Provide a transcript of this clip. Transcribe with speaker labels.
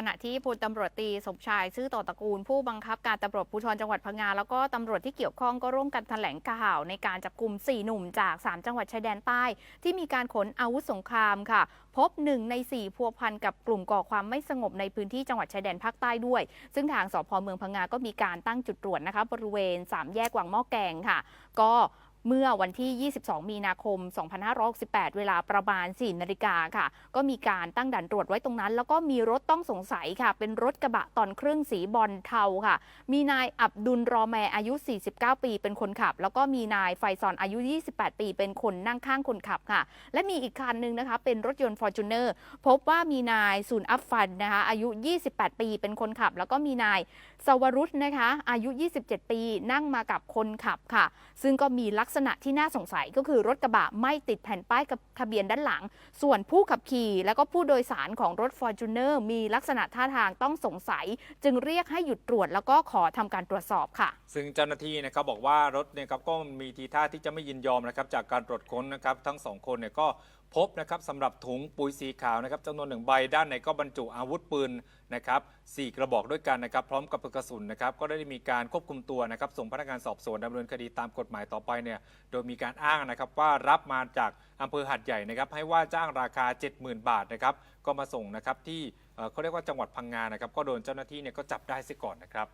Speaker 1: ขณะที่พลตำรวจตีสมชายซื่อต่อตระกูล ผู้บังคับการตำรวจภูธรจังหวัดพังงาแล้วก็ตำรวจที่เกี่ยวข้องก็ร่วมกันแถลงข่าวในการจับกลุ่ม 4 หนุ่มจาก 3 จังหวัดชายแดนใต้ ที่มีการขนอาวุธสงครามค่ะ พบหนึ่งใน 4 พัวพันกับกลุ่มก่อความไม่สงบในพื้นที่จังหวัดชายแดนภาคใต้ด้วย ซึ่งทางสพเมืองพังงาก็มีการตั้งจุดตรวจนะคะบริเวณ 3 แยกวังหม้อแกงค่ะ ก็ เมื่อวันที่ 22 มีนาคม 2568 เวลาประมาณ 4 นาฬิกาค่ะ ก็มีการตั้งด่านตรวจไว้ตรงนั้น แล้วก็มีรถต้องสงสัยค่ะ เป็นรถกระบะตอนเครื่องสีบอลเทาค่ะ มีนายอับดุลรอแมอายุ 49 ปี เป็นคนขับ แล้วก็มีนายไฟซอนอายุ 28 ปี เป็นคนนั่งข้างคนขับค่ะ และมีอีกคันหนึ่งนะคะ เป็นรถยนต์ฟอร์จูเนอร์พบว่ามีนายซุนอัฟฟันนะคะ อายุ 28 ปี เป็นคนขับ แล้วก็มีนายสวรุษนะคะ อายุ 27 ปี นั่งมากับคนขับค่ะ ซึ่งก็มีลักษณะที่น่าสงสัยก็คือรถกระบะไม่ติดแผ่นป้ายกับทะเบียนด้านหลัง ส่วนผู้ขับขี่ แล้วก็ผู้โดยสารของรถ f o r t u n e r มีลักษณะท่าทางต้องสงสัย จึงเรียกให้หยุดตรวจแล้วก็ขอทำการตรวจสอบค่ะ
Speaker 2: ซึ่งเจ้าหน้าที่นะครับบอกว่ารถเนี่ยครับก็มีทีท่าที่จะไม่ยินยอมนะครับจากการตรวจค้นนะครับทั้งสองคนเนี่ยก็พบนะครับสำหรับถุงปุ๋ยสีขาวนะครับจำนวนหนึ่งใบด้านในก็บรรจุอาวุธปืนนะครับสี่กระบอกด้วยกันนะครับ พร้อมกับกระสุนนะครับ ก็ได้มีการควบคุมตัวนะครับ ส่งพนักงานสอบสวนดำเนินคดีตามกฎหมายต่อไปเนี่ยโดยมีการอ้างนะครับว่ารับมาจากอำเภอหัดใหญ่นะครับให้ว่าจ้างราคา 70,000 บาทนะครับก็มาส่งนะครับที่เอ่อเขาเรียกว่าจังหวัดพังงานะครับก็โดนเจ้าหน้าที่เนี่ยก็จับได้ซะก่อนนะครับ